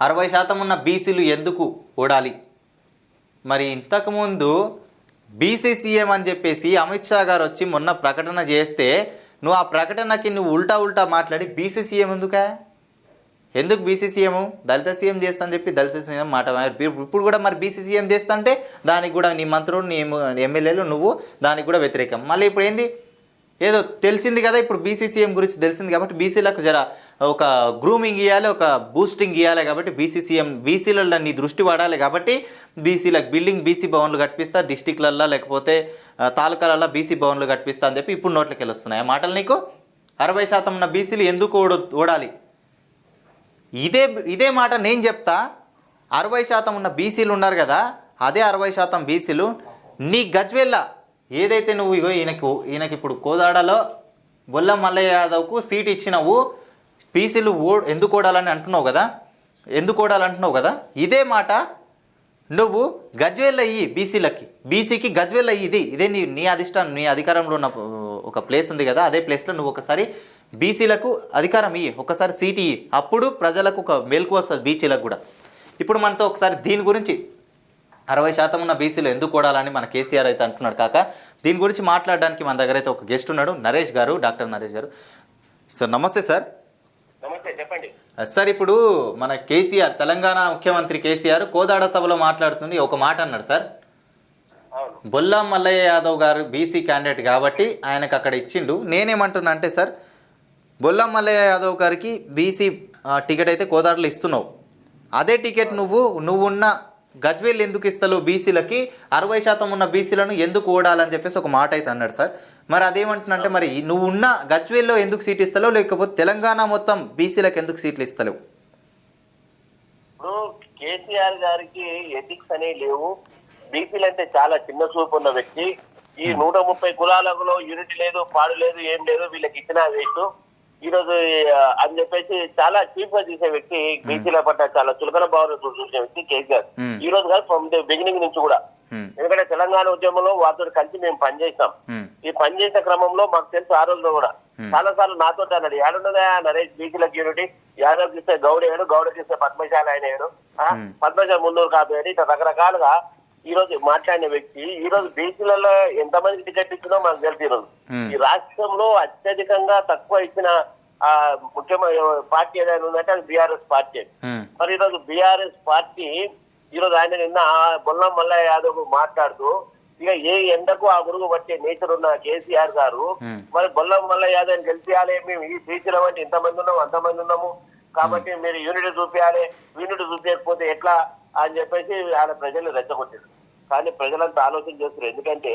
అరవై శాతం ఉన్న బీసీలు ఎందుకు ఓడాలి? మరి ఇంతకుముందు బీసీ సీఎం అని చెప్పేసి అమిత్ షా గారు వచ్చి మొన్న ప్రకటన చేస్తే నువ్వు ఆ ప్రకటనకి నువ్వు ఉల్టా ఉల్టా మాట్లాడి బీసీ సీఎం ఎందుకా? ఎందుకు బీసీ సీఎం? దళిత సీఎం చేస్తా అని చెప్పి దళిత సీఎం మాట ఇప్పుడు కూడా మరి బీసీ సీఎం చేస్తా అంటే దానికి కూడా నీ మంత్రులు నీ ఎమ్మెల్యేలు నువ్వు దానికి కూడా వ్యతిరేకం. మళ్ళీ ఇప్పుడు ఏంది? ఏదో తెలిసింది కదా ఇప్పుడు బీసీసీఎం గురించి తెలిసింది కాబట్టి బీసీలకు జర ఒక గ్రూమింగ్ ఇవ్వాలి ఒక బూస్టింగ్ ఇవ్వాలి కాబట్టి బీసీసీఎం బీసీలలో నీ దృష్టి వాడాలి కాబట్టి బీసీలకు బిల్డింగ్ బీసీ భవన్లు కట్టిస్తా డిస్టిక్లల్లో లేకపోతే తాలూకాలలో బీసీ భవన్లు కట్టిస్తా అని చెప్పి ఇప్పుడు నోట్లకి వెళ్ళొస్తున్నాయి ఆ మాటలు నీకు అరవై శాతం ఉన్న బీసీలు ఎందుకు ఓడ ఓడాలి ఇదే ఇదే మాట నేను చెప్తా అరవై శాతం ఉన్న బీసీలు ఉన్నారు కదా అదే అరవై శాతం బీసీలు నీ గజ్వేల్లా ఏదైతే నువ్వు ఇగో ఈయనకు ఈయనకి ఇప్పుడు కోదాడలో బొల్ల మల్లయ్య యాదవ్కు సీట్ ఇచ్చినవు పీసీలు ఓ ఎందుకు ఓడాలని అంటున్నావు కదా? ఎందుకు ఓడాలంటున్నావు కదా? ఇదే మాట నువ్వు గజ్వేల్ అయ్యి బీసీలకి. బీసీకి గజ్వేల్ అయ్యి ఇది ఇదే నీ నీ అధిష్టానం నీ అధికారంలో ఉన్న ఒక ప్లేస్ ఉంది కదా అదే ప్లేస్లో నువ్వు ఒకసారి బీసీలకు అధికారం ఇయ్యి. ఒకసారి సీట్ ఇయ్యి. అప్పుడు ప్రజలకు ఒక మెలకు వస్తుంది బీసీలకు కూడా. ఇప్పుడు మనతో ఒకసారి దీని గురించి అరవై శాతం ఉన్న బీసీలు ఎందుకు కూడాలని మన కేసీఆర్ అయితే అంటున్నాడు కాక దీని గురించి మాట్లాడడానికి మన దగ్గర అయితే ఒక గెస్ట్ ఉన్నాడు నరేష్ గారు డాక్టర్ నరేష్ గారు. సార్ నమస్తే సార్. నమస్తే చెప్పండి. సార్ ఇప్పుడు మన కేసీఆర్ తెలంగాణ ముఖ్యమంత్రి కేసీఆర్ కోదాడ సభలో మాట్లాడుతుంది ఒక మాట అన్నాడు సార్. బొల్లా మల్లయ్య యాదవ్ గారు బీసీ క్యాండిడేట్ కాబట్టి ఆయనకు అక్కడ ఇచ్చిండు. నేనేమంటున్నా అంటే సార్ బొల్లా మల్లయ్య యాదవ్ గారికి బీసీ టికెట్ అయితే కోదాడలో ఇస్తున్నావు. అదే టికెట్ నువ్వు నువ్వున్న గజ్వేల్ ఎందుకు ఇస్తలేవు బీసీలకి? అరవై శాతం ఉన్న బీసీలను ఎందుకు ఓడాలని చెప్పేసి ఒక మాట అయితే అన్నాడు సార్. మరి అదేమంటున్నా అంటే మరి నువ్వు ఉన్న గజ్వేల్లో ఎందుకు సీట్ ఇస్తలేవు లేకపోతే తెలంగాణ మొత్తం బీసీలకు ఎందుకు సీట్లు ఇస్తలేవు? ఇప్పుడు కేసీఆర్ గారికి ఎథిక్స్ అనేవి లేవు. బీసీలు అంటే చాలా చిన్న చూపు ఉన్న వ్యక్తి. ఈ నూట ముప్పై కులాలలో యూనిట్ లేదు పాడు లేదు ఏం లేదు వీళ్ళకి ఇచ్చిన వేస్ట్. ఈ రోజు ఆ, అని చెప్పేసి చాలా చీప్గా చూసే వ్యక్తి బీసీల పట్ల చాలా చులకన భావన చూసే వ్యక్తి కేసీఆర్. ఈ రోజు కాదు ఫ్రమ్ ది బిగినింగ్ నుంచి కూడా. ఎందుకంటే తెలంగాణ ఉద్యమంలో వారితో కలిసి మేము పనిచేసాం హ్మ్, ఈ పని చేసే క్రమంలో మాకు తెలుసు ఆ రోజులో కూడా. చాలా సార్లు నాతో అన్నాడు ఏడున్నదా నరేష్ బీసీలకు యూనిటీ యాదవ్ ఇస్తే గౌడ ఏడు గౌడకి ఇస్తే పద్మశాల ఆయన ఏడు. పద్మశాల మున్నూరు కాదు ఏడు ఇట్లా రకరకాలుగా ఈ రోజు మాట్లాడిన వ్యక్తి ఈ రోజు బీసీలలో ఎంతమందికి టికెట్ ఇచ్చినో మాకు తెలుసు ఈ రోజు. Hmm. ఈ రాష్ట్రంలో అత్యధికంగా తక్కువ ఇచ్చిన ఆ ముఖ్యమైన పార్టీ ఏదైనా ఉందంటే అది బీఆర్ఎస్ పార్టీ మరి ఈరోజు బీఆర్ఎస్ పార్టీ ఈరోజు ఆయన నిన్న బొల్లం మల్లయ్య యాదవ్ మాట్లాడుతూ ఇక ఏ ఎండకు ఆ గురుగు పట్టే నేచర్ ఉన్న కేసీఆర్ గారు. మరి బొల్లం మల్లయ్య యాదవ్ గెలిపియాలి మేము ఈ బీసీల వంటి ఇంతమంది ఉన్నాము అంతమంది ఉన్నాము. కాబట్టి మీరు యూనిట్ చూపించాలి యూనిట్ చూపించకపోతే ఎట్లా అని చెప్పేసి ఆయన ప్రజలు రెచ్చగొట్టారు కానీ ప్రజలంతా ఆలోచన చేస్తారు ఎందుకంటే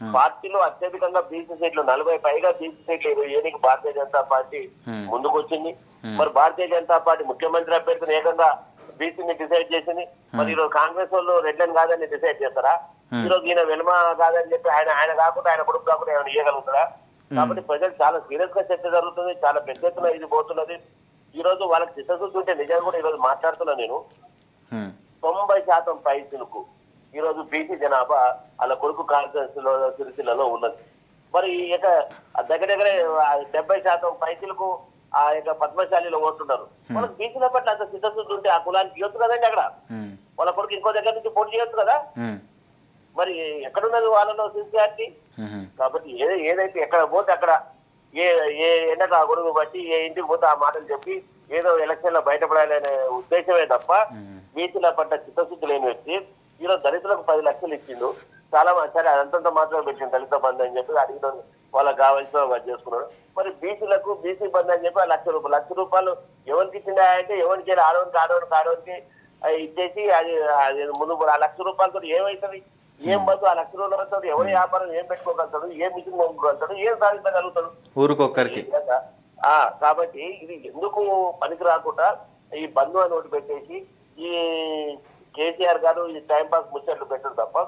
పార్టీలో అత్యధికంగా బీసీ సీట్లు నలభై పైగా బీసీ సీట్లు ఏనికి భారతీయ జనతా పార్టీ. ముందుకు వచ్చింది. మరి భారతీయ జనతా పార్టీ ముఖ్యమంత్రి అభ్యర్థిని ఏకంగా బీసీని డిసైడ్ చేసింది. మరి ఈరోజు కాంగ్రెస్ వాళ్ళు రెడ్లని కాదని డిసైడ్ చేస్తారా? Hmm. ఈ రోజు ఈయన వెల్మ కాదని చెప్పి ఆయన ఆయన కాకుండా ఆయన కొడుకు కాకుండా ఏమైనా ఇవ్వగలుగుతారా కాబట్టి ప్రజలు చాలా సీరియస్గా చర్చ జరుగుతుంది చాలా పెద్ద ఎత్తున ఇది పోతున్నది. ఈ రోజు వాళ్ళకి చిత్తశుద్ధి ఉంటే నిజంగా కూడా ఈ రోజు మాట్లాడుతున్నా నేను. తొంభై శాతం పైసలకు ఈ రోజు బీసీ జనాభా వాళ్ళ కొడుకు కాన్స్టిట్యూన్సీలో సిరిసిల్లలో ఉన్నది. మరి ఈ యొక్క దగ్గర దగ్గర డెబ్బై శాతం పైసలకు ఆ యొక్క పద్మశాలిలో ఓటున్నారు. మనకు బీసీల పట్ల అంత సిద్ధశుద్ధి ఉంటే ఆ కులానికి ఇవ్వచ్చు కదండి అక్కడ. వాళ్ళ కొడుకు ఇంకో దగ్గర నుంచి పోటీ చేయొచ్చు కదా. మరి ఎక్కడున్నది వాళ్ళలో సిన్సియారిటీ? కాబట్టి ఏ ఏదైతే ఎక్కడ పోతే అక్కడ ఏ ఏ ఎండకు ఆ గొడుగు బట్టి ఏ ఇంటికి పోతే ఆ మాటలు చెప్పి ఏదో ఎలక్షన్లో బయటపడాలనే ఉద్దేశమే తప్ప. బీసీల పట్ల చిత్తశుద్ధి లేని వ్యక్తి ఈరోజు దళితులకు పది లక్షలు ఇచ్చిండు. చాలా మంది సరే అదంతా మాత్రమే పెట్టిండు దళిత బంధు అని చెప్పి అడిగిన వాళ్ళకి కావాల్సిన వాళ్ళు చేసుకున్నాడు మరి బీసీలకు బీసీ బంధు అని చెప్పి ఆ లక్ష రూపాయలు లక్ష రూపాయలు ఎవరికి ఇచ్చిందా అంటే ఎవరికి ఆడవనికి ఆడవనికి ఆడవనికి ఇచ్చేసి అది అది ముందు ఆ లక్ష రూపాయలతో ఏమవుతుంది ఏం బంధు ఆ లక్ష రూపాయలతో ఎవరి వ్యాపారం ఏం పెట్టుకోగలుగుతాడు ఏం మిషన్ కొనుక్కోగలుగుతాడు ఏం సాధించగలుగుతాడు ఊరికొక్కరికి. కాబట్టి ఇది ఎందుకు పనికి రాకుండా ఈ బంధు అని ఒకటి పెట్టేసి ఈ కేసీఆర్ గారు ఈ టైం పాస్ ముచ్చట్లు పెట్టరు తప్ప.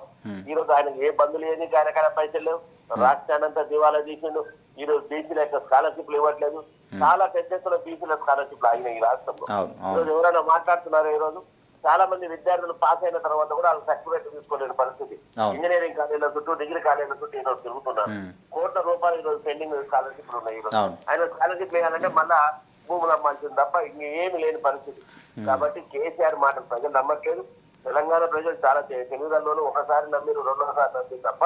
ఈ రోజు ఆయన ఏ బంధు లేని కాడ పైసలు లేవు. రాష్ట్రాన్నంతా దివాలా తీసిండు. ఈ రోజు బీసీల యొక్క స్కాలర్షిప్లు ఇవ్వట్లేదు. చాలా పెద్ద ఎత్తున బీసీల స్కాలర్షిప్లు ఆగినాయి ఈ రాష్ట్రంలో. ఈ రోజు ఎవరైనా మాట్లాడుతున్నారు ఈ రోజు చాలా మంది విద్యార్థులు పాస్ అయిన తర్వాత కూడా వాళ్ళు సర్టిఫికేట్ తీసుకోలేని పరిస్థితి. ఇంజనీరింగ్ కాలేజీల చుట్టూ డిగ్రీ కాలేజీల చుట్టూ ఈరోజు తిరుగుతున్నారు. Hmm. కోట్ల రూపాయలు ఈరోజు పెండింగ్ స్కాలర్షిప్లు ఉన్నాయి ఈరోజు. అవును. ఆయన స్కాలర్షిప్ వేయాలంటే మళ్ళా భూములు అమ్మాల్సింది తప్ప ఇంకేమి లేని పరిస్థితి. కాబట్టి కేసీఆర్ మాట ప్రజలు నమ్మట్లేదు. తెలంగాణ ప్రజలు చాలా తెలుగుదల్లోనూ ఒకసారి నమ్మిరు రెండోసారి నమ్మి తప్ప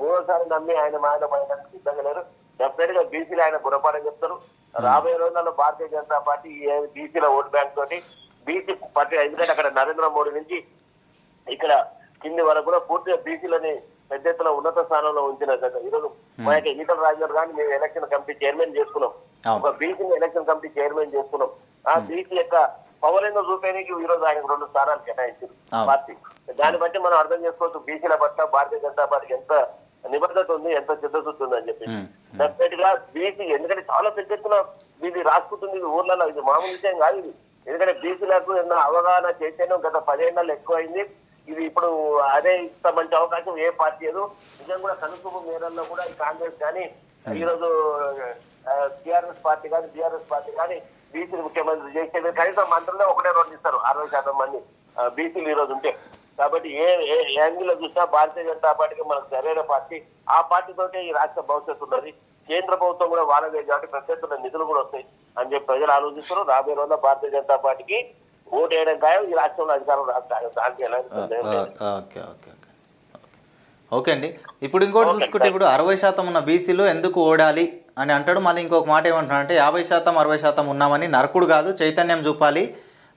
మూడోసారి నమ్మి ఆయన ఆయన ఆయన సిద్ధంగా లేరు. డెఫినెట్గా బీసీలు ఆయన గుణపాఠం చెప్తారు. రాబోయే రోజుల్లో భారతీయ జనతా పార్టీ బీసీల ఓట్ బ్యాంక్ తోటి బీసీ పార్టీ ఎందుకంటే అక్కడ నరేంద్ర మోడీ నుంచి ఇక్కడ కింది వరకు కూడా పూర్తిగా బీసీలని పెద్ద ఎత్తున ఉన్నత స్థానంలో ఉంచిన ఈరోజు మా యొక్క ఈటల రాజేందర్ గారిని మేము ఎలక్షన్ కమిటీ చైర్మన్ చేసుకున్నాం. ఒక బీసీని ఎలక్షన్ కమిటీ చైర్మన్ చేసుకున్నాం. ఆ బీసీ యొక్క పవర్ ఏందో చూపేనికి ఈ రోజు ఆయనకు రెండు స్థానాలు కేటాయించారు. పార్టీ. దాన్ని బట్టి మనం అర్థం చేసుకోవచ్చు బీసీల పట్ల భారతీయ జనతా పార్టీకి ఎంత నిబద్ధత ఉంది ఎంత చిత్తశుద్ధి ఉంది అని చెప్పి. డెఫినెట్గా బీసీ ఎందుకంటే చాలా పెద్ద ఎత్తున ఇది రాసుకుంటుంది ఇది ఊర్లలో ఇది మామూలు విషయం కాదు ఇది. ఎందుకంటే బీసీలకు ఎన్నో అవగాహన చైతన్యం గత పదిహేను ఎక్కువైంది. ఇది ఇప్పుడు అదే ఇంత మంచి అవకాశం ఏ పార్టీ లేదు. నిజం కూడా కనుసూపు మేరల్లో కూడా కాంగ్రెస్ కానీ ఈ రోజు టిఆర్ఎస్ పార్టీ కానీ బీఆర్ఎస్ పార్టీ కానీ బీసీలు ముఖ్యమంత్రి చేసేది కనీసం మంత్రులే ఒకటే రోజు ఇస్తారు. అరవై శాతం మంది బీసీలు ఈ రోజు ఉంటే. కాబట్టి ఏ ఏ యాంగిల్లో చూసినా భారతీయ జనతా పార్టీకి మనకు సరైన పార్టీ ఆ పార్టీతోటే ఈ రాష్ట్ర భవిష్యత్తు ఉన్నది. కేంద్ర ప్రభుత్వం కూడా వాళ్ళదే కాబట్టి పెద్ద ఎత్తున నిధులు కూడా వస్తాయి అని చెప్పి ప్రజలు ఆలోచిస్తారు రాబోయే రోజుల్లో భారతీయ జనతా పార్టీకి ఓటు వేయడం ఖాయం ఈ రాష్ట్రంలో అధికారం రాష్ట్ర దానికి ఓకే ఓకే అండి. ఇప్పుడు ఇంకోటి చూసుకుంటే ఇప్పుడు అరవై శాతం ఉన్న బీసీలు ఎందుకు ఓడాలి? అని అంటాడు. మళ్ళీ ఇంకొక మాట ఏమంటున్నాడంటే యాభై శాతం అరవై శాతం ఉన్నామని నరకుడు కాదు చైతన్యం చూపాలి.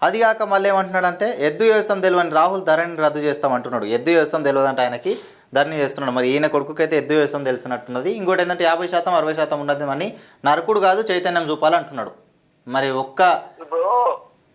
అది కాక మళ్ళీ ఏమంటున్నాడంటే ఎద్దు వ్యవసాయం తెలియని రాహుల్ ధరణి రద్దు చేస్తామంటున్నాడు ఎద్దు వ్యవసాయం తెలియదంటే ఆయనకి ధరణి చేస్తున్నాడు. మరి ఈయన కొడుకుకైతే ఎద్దు వ్యవసాయం తెలిసినట్టున్నది. ఇంకోటి ఏంటంటే యాభై శాతం అరవై శాతం ఉన్నది అని నరకుడు కాదు చైతన్యం చూపాలి అంటున్నాడు మరి ఒక్క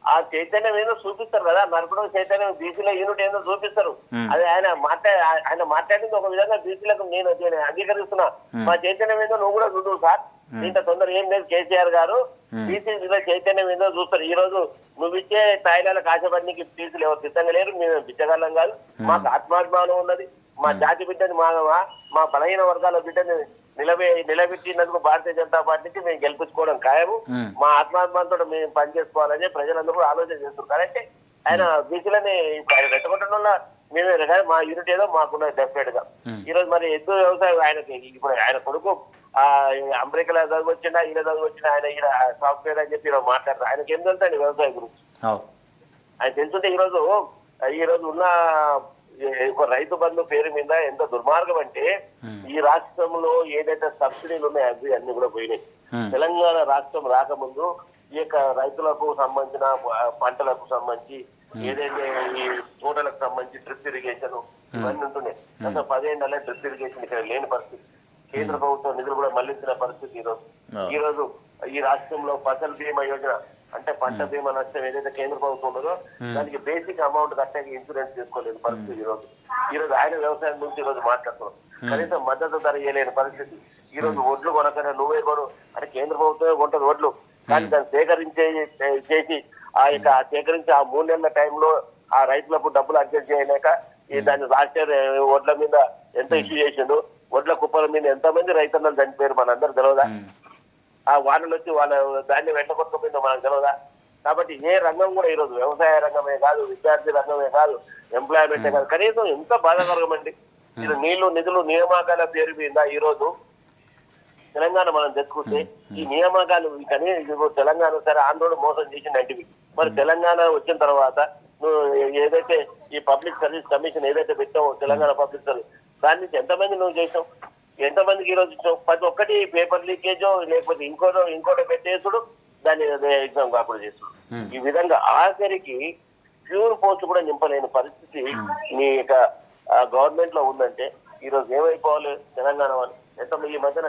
ఆ చైతన్యం ఏదో చూపిస్తారు కదా నరకుడు చైతన్యం బీసీల యూనిట్ ఏదో చూపిస్తారు. అది ఆయన మాట్లా ఆయన మాట్లాడింది ఒక విధంగా బీసీలకు నేను నేను అంగీకరిస్తున్నా. మా చైతన్యం ఏదో నువ్వు కూడా చూడు సార్. ఇంత తొందర ఏం లేదు కేసీఆర్ గారు. బీసీలో చైతన్యం ఏదో చూస్తారు. ఈ రోజు నువ్వు ఇచ్చే తాయిలాలకు ఆశపడికి బీసీలు ఎవరు సిద్ధంగా లేరు. మేము బిచ్చగలం కాదు. మాకు ఆత్మాభిమానం ఉన్నది. మా జాతి బిడ్డని మా- మా బలహీన వర్గాల బిడ్డని నిలబె నిలబెట్టినందుకు భారతీయ జనతా పార్టీకి మేము గెలిపించుకోవడం ఖాయము. మా ఆత్మాభిమానంతో మేము పనిచేసుకోవాలని ప్రజలందరూ ఆలోచన చేస్తారు కరెక్టే. ఆయన బీసీలని ఆయన వల్ల మేమే కానీ మా యూనిట్ ఏదో మాకున్నది డెఫినెట్గా. ఈ రోజు మరి ఎద్దు వ్యవసాయం ఆయనకి ఇప్పుడు ఆయన కొడుకు ఆ అమెరికాలో చదువు వచ్చినా ఈయన చదువు వచ్చినా ఆయన ఈయన సాఫ్ట్వేర్ అని చెప్పి మాట్లాడతారు ఆయనకి ఏం తెలుసండి వ్యవసాయం గురించి? ఆయన తెలుసుంటే ఈ రోజు ఈ రోజు ఉన్న ఒక రైతు బంధు పేరు మీద ఎంత దుర్మార్గం అంటే ఈ రాష్ట్రంలో ఏదైతే సబ్సిడీలు ఉన్నాయో అవి అన్ని కూడా పోయినాయి. Hmm. తెలంగాణ రాష్ట్రం రాకముందు ఈ యొక్క రైతులకు సంబంధించిన పంటలకు సంబంధించి ఏదైతే ఈ తోటలకు సంబంధించి డ్రిప్ ఇరిగేషన్ ఇవన్నీ ఉంటున్నాయి. గత పదేళ్ళ డ్రిప్ ఇరిగేషన్ ఇక్కడ లేని పరిస్థితి. కేంద్ర ప్రభుత్వం నిధులు కూడా మళ్ళించిన పరిస్థితి ఈ రోజు Yeah. ఈ రోజు ఈ రాష్ట్రంలో ఫసల్ బీమా యోజన అంటే పంట బీమా నష్టం ఏదైతే కేంద్ర ప్రభుత్వం ఉన్నదో దానికి బేసిక్ అమౌంట్ కట్టాక ఇన్సూరెన్స్ తీసుకోలేని పరిస్థితి ఈ రోజు ఈ రోజు ఆయన వ్యవసాయం గురించి ఈ రోజు మాట్లాడుతున్నాం కనీసం మద్దతు ధర ఇవ్వలేని పరిస్థితి. ఈ రోజు ఒడ్లు కొనకనే నువ్వే కొను. అంటే కేంద్ర ప్రభుత్వమే కొంటది ఒడ్లు. కానీ దాన్ని సేకరించే చేసి ఆ యొక్క సేకరించి ఆ మూడు నెలల టైంలో ఆ రైతులకు డబ్బులు అడ్జస్ట్ చేయలేక ఈ దాన్ని రాష్ట్ర ఒడ్ల మీద ఎంత ఇష్యూ చేసిండు ఒడ్ల కుప్పల మీద ఎంతమంది రైతన్నలు చనిపోయారు మనందరూ తెలియదా ఆ వానలు వచ్చి వాళ్ళ దాన్ని వెంటకొట్టుకుపోయిందో మనకు తెలియదా కాబట్టి ఏ రంగం కూడా ఈరోజు వ్యవసాయ రంగమే కాదు విద్యార్థి రంగమే కాదు ఎంప్లాయ్మెంటే కాదు. కనీసం ఎంత బాధాకరం అండి. ఇది నీళ్ళు నిధులు నియామకాల పేరు మీద ఈ రోజు తెలంగాణ మనం తెచ్చుకుంటే ఈ నియామకాలు కనీసం తెలంగాణ సరే ఆందోళన మోసం చేసిందంటివి మరి తెలంగాణ వచ్చిన తర్వాత నువ్వు ఏదైతే ఈ పబ్లిక్ సర్వీస్ కమిషన్ ఏదైతే పెట్టావో తెలంగాణ పబ్లిక్ సర్వీస్ దాని నుంచి ఎంతమంది నువ్వు చేసావు? ఎంతమందికి ఈ రోజు ప్రతి ఒక్కటి పేపర్ లీకేజో లేకపోతే ఇంకోటో ఇంకోటో పెట్టేసుడు దాన్ని ఎగ్జామ్ కాకుండా చేసుడు Hmm. ఈ విధంగా ఆఖరికి ప్యూర్ పోస్ట్ కూడా నింపలేని పరిస్థితి మీ యొక్క గవర్నమెంట్లో ఉందంటే ఈ రోజు ఏమైపోవాలి తెలంగాణ వాళ్ళు? ఎంత ఈ మధ్యన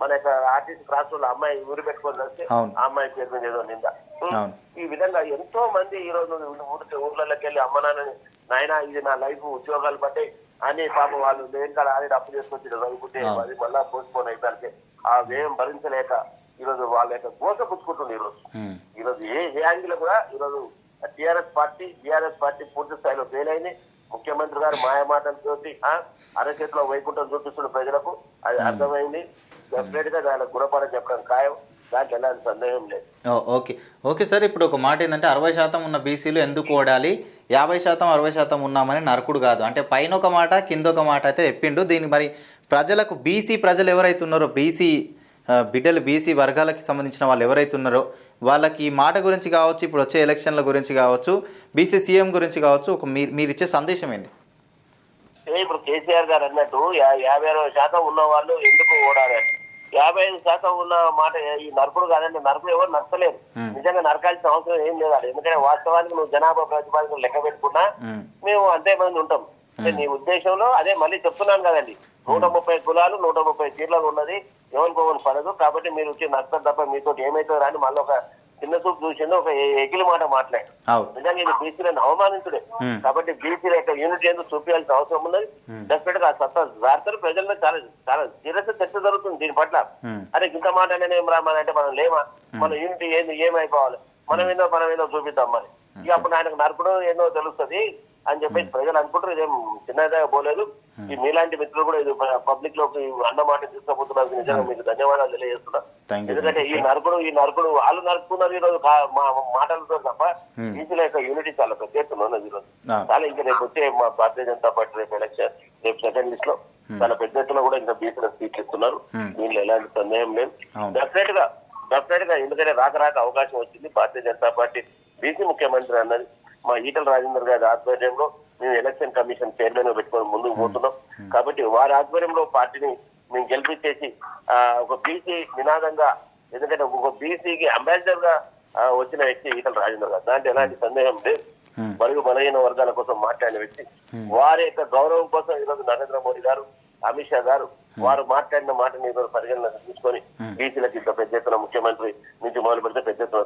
మన యొక్క ఆర్టీసీ క్రాస్లో అమ్మాయి ఊరి పెట్టుకొని వస్తే. ఆ అమ్మాయి పేరు మీద ఏదో నింద. ఈ విధంగా ఎంతో మంది ఈ రోజు ఊర్లలోకి వెళ్ళి అమ్మ నాన్న నాయన ఇది నా లైఫ్ ఉద్యోగాలు పట్టాయి అని పాపం వాళ్ళు దేని కాడ ఆల్రెడీ అప్పు చేసుకొచ్చి చదువుకుంటే. అది మళ్ళా పోస్ట్ పోన్ అయిపోయి ఆ వ్యయం భరించలేక ఈ రోజు వాళ్ళ యొక్క గోస పుచ్చుకుంటుంది ఈ రోజు ఉమ్. ఈ రోజు ఏ ఏ యాంగిల్ కూడా ఈ రోజు టిఆర్ఎస్ పార్టీ బీఆర్ఎస్ పార్టీ పూర్తి స్థాయిలో ఫెయిల్ అయింది. ముఖ్యమంత్రి గారు మాయమాటలతోటి ఆ, అరచేతిలో వైకుంఠం చూపిస్తున్న ప్రజలకు అది అర్థమైంది. డెఫినెట్గా దానికి గుణపాఠం చెప్పడం ఖాయం. దానికి ఎలాంటి సందేహం లేదు. ఓకే. ఓకే సార్ ఇప్పుడు ఒక మాట ఏంటంటే అరవై శాతం ఉన్న బీసీలు ఎందుకు ఓడాలి? యాభై శాతం అరవై శాతం ఉన్నామని నరకుడు కాదు. అంటే పైన ఒక మాట కింద ఒక మాట అయితే చెప్పిండు. దీన్ని మరి ప్రజలకు బీసీ ప్రజలు ఎవరైతే ఉన్నారో బీసీ బిడ్డలు బీసీ వర్గాలకి సంబంధించిన వాళ్ళు ఎవరైతే ఉన్నారో వాళ్ళకి ఈ మాట గురించి కావచ్చు ఇప్పుడు వచ్చే ఎలక్షన్ల గురించి కావచ్చు బీసీ సీఎం గురించి కావచ్చు ఒక మీరు మీరు ఇచ్చే సందేశం ఏంది? ఇప్పుడు కేసీఆర్ గారు అన్నట్టు యా- యాభై అరవై శాతం ఉన్న వాళ్ళు ఎందుకు ఓడాలి యాభై ఐదు శాతం ఉన్న మాట ఈ నరకుడు కాదండి. నరకుడు ఎవరు నరకలేరు Hmm. నిజంగా నరకాల్సిన అవసరం ఏం లేదు. ఎందుకంటే వాస్తవానికి నువ్వు జనాభా ప్రతిపాదన లెక్క పెట్టుకున్నా మేము అంతే మంది ఉంటాం. నీ ఉద్దేశంలో అదే మళ్ళీ చెప్తున్నాను కదండి. నూట ముప్పై కులాలు నూట ముప్పై తీర్లలో ఉన్నది. ఎవరికోవని పడదు. కాబట్టి మీరు వచ్చి నష్టం తప్ప మీతో ఏమైతే రాని మళ్ళీ ఒక చిన్న చూపు చూసిందో ఒక ఎ- ఎకిలి మాట మాట్లాడు. నిజంగా ఇది బీసీలను అవమానించుడే. కాబట్టి బీసీల యొక్క యూనిట్ ఎందుకు చూపించాల్సిన అవసరం ఉన్నది. డెఫినెట్గా సత్తా వార్తలు ప్రజల్లో చాలా చాలా సీరియస్ చర్చ జరుగుతుంది దీని పట్ల. అరే ఇంత మాట అనేది ఏం రామని అంటే మనం లేమా? మన యూనిట్ ఏంది ఏమైపోవాలి? మనం ఏందో మనం ఏందో చూపిద్దాం మరి. ఇక అప్పుడు ఆయనకు నరకడం ఏందో తెలుస్తుంది. అని చెప్పేసి ప్రజలు అనుకుంటారు. ఇదేం చిన్నదే పోలేదు. ఈ మీలాంటి మిత్రులు కూడా ఇది పబ్లిక్లోకి అన్నమాట తీసుకుపోతున్నారు నిజంగా మీకు ధన్యవాదాలు తెలియజేస్తున్నా. ఎందుకంటే ఈ నరకుడు ఈ నరకుడు వాళ్ళు నరుకున్నారు ఈ రోజు మాటలతో తప్ప బీసీల యొక్క యూనిటీ చాలా పెద్ద ఎత్తున ఉన్నది ఈ రోజు ఆ. చాలా ఇంకా రేపు వచ్చే మా భారతీయ జనతా పార్టీ రేపు ఎలక్షన్ రేపు సెకండ్ లిస్ట్లో చాలా పెద్ద ఎత్తున కూడా ఇంకా బీసీల సీట్లు ఇస్తున్నారు. దీనిలో ఎలాంటి సందేహం లేదు. డెఫినెట్గా డెఫినెట్గా ఎందుకంటే రాక రాక అవకాశం వచ్చింది. భారతీయ జనతా పార్టీ బీసీ ముఖ్యమంత్రి అన్నది మా ఈటల రాజేందర్ గారి ఆధ్వర్యంలో మేము ఎలక్షన్ కమిషన్ చైర్మన్ పెట్టుకొని ముందుకు పోతున్నాం. కాబట్టి వారి ఆధ్వర్యంలో పార్టీని మేము గెలిపించేసి ఒక బీసీ నినాదంగా ఎందుకంటే ఒక బీసీకి అంబాసిడర్గా వచ్చిన వ్యక్తి ఈటల రాజేందర్ గారు. దాంట్లో ఎలాంటి సందేహం లేదు. మరియు బలహీన వర్గాల కోసం మాట్లాడిన వ్యక్తి. వారి యొక్క గౌరవం కోసం ఈరోజు నరేంద్ర మోడీ గారు అమిత్ షా గారు వారు మాట్లాడిన మాటని ఈరోజు పరిగణన తీసుకొని బీసీలకు ఇంత పెద్ద ఎత్తున ముఖ్యమంత్రి నుంచి మొదలు పెడితే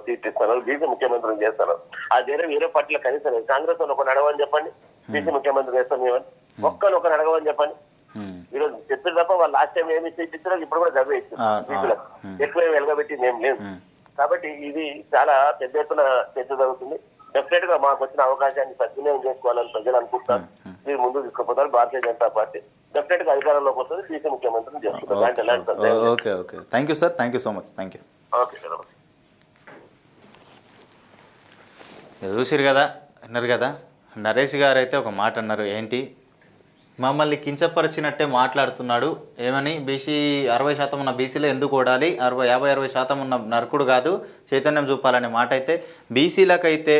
సీట్ ఇస్తున్నారు బీసీ ముఖ్యమంత్రిని చేస్తారు ఆ వేరే వేరే పార్టీల కనీసం. కాంగ్రెస్ వాళ్ళు ఒక నడవని చెప్పండి. బీసీ ముఖ్యమంత్రి చేస్తాం ఏమని ఒక్కరు ఒక నడవని చెప్పండి. ఉమ్, ఈ రోజు చెప్పారు తప్ప వాళ్ళు లాస్ట్ టైం ఏమి సీట్ ఇచ్చారో ఇప్పుడు కూడా గవ్వే ఇచ్చారు ఎక్కువ వెలగబెట్టింది ఏం లేదు. కాబట్టి ఇది చాలా పెద్ద ఎత్తున చర్చ జరుగుతుంది. డెఫినెట్గా మాకు వచ్చిన అవకాశాన్ని సద్వినియోగం చేసుకోవాలని ప్రజలు అనుకుంటారు మీరు ముందు తీసుకుపోతారు. భారతీయ జనతా పార్టీ డెఫినెట్గా అధికారంలోకి వస్తుంది. ఎలాంటి సందేహం లేదు. Okay okay thank you sir thank you so much thank you okay sir నమస్తే. చూసిరు కదా అన్నారు కదా. నరేష్ గారు అయితే ఒక మాట అన్నారు ఏంటి? మమ్మల్ని కించపరిచినట్టే మాట్లాడుతున్నాడు. ఏమని? బీసీ అరవై శాతం ఉన్న బీసీలో ఎందుకు ఓడాలి? అరవై యాభై అరవై శాతం ఉన్న నరకుడు కాదు చైతన్యం చూపాలనే మాట అయితే బీసీలకైతే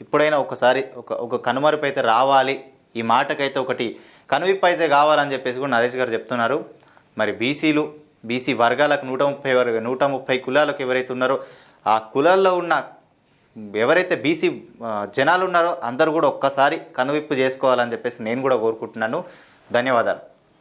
ఇప్పుడైనా ఒకసారి ఒక ఒక కనుమరుపు అయితే రావాలి. ఈ మాటకైతే ఒకటి కనువిప్పు అయితే కావాలని చెప్పేసి కూడా నరేష్ గారు చెప్తున్నారు. మరి బీసీలు బీసీ వర్గాలకు నూట ముప్పై వరకు నూట ముప్పై కులాలకు ఎవరైతే ఉన్నారో ఆ కులాల్లో ఉన్న ఎవరైతే బీసీ జనాలు ఉన్నారో అందరూ కూడా ఒక్కసారి కనువిప్పు చేసుకోవాలని చెప్పేసి నేను కూడా కోరుకుంటున్నాను. ధన్యవాదాలు.